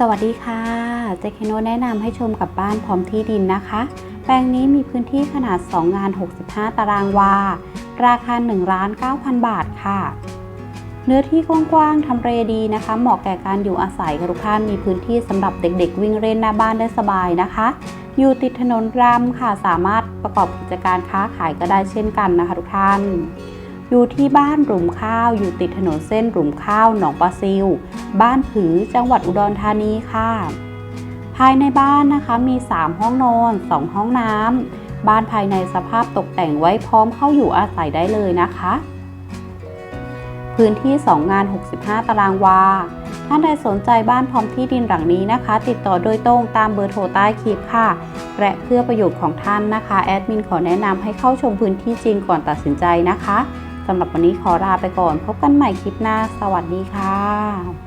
สวัสดีค่ะ เจคโนแนะนำให้ชมกับบ้านพร้อมที่ดินนะคะ แปลงนี้มีพื้นที่ขนาด 2 งาน 65 ตารางวา ราคา1ล้าน9,000 บาทค่ะ เนื้อที่กว้างๆทำเลดีนะคะ เหมาะแก่การอยู่อาศัยค่ะทุกท่าน มีพื้นที่สำหรับเด็กๆ วิ่งเล่นหน้าบ้านได้สบายนะคะ อยู่ติดถนนรำค่ะ สามารถประกอบกิจการค้าขายก็ได้เช่นกันนะคะทุกท่าน อยู่ที่บ้านหลุมข้าวอยู่ติดถนนเส้นหลุมข้าวหนองปลาซิว บ้านผือจังหวัดอุดรธานีค่ะ ภายในบ้านนะคะมี 3 ห้องนอน 2 ห้องน้ำบ้านภายในสภาพตกแต่งไว้พร้อมเข้าอยู่อาศัยได้เลยนะคะ พื้นที่ 2 งาน 65 ตารางวา ท่านใดสนใจบ้านพร้อมที่ดินหลังนี้นะคะ ติดต่อโดยตรงตามเบอร์โทรใต้คลิปค่ะและเพื่อประโยชน์ของท่านนะคะ แอดมินขอแนะนำให้เข้าชมพื้นที่จริงก่อนตัดสินใจนะคะ สำหรับวันนี้ขอลาไปก่อน พบกันใหม่คลิปหน้า สวัสดีค่ะ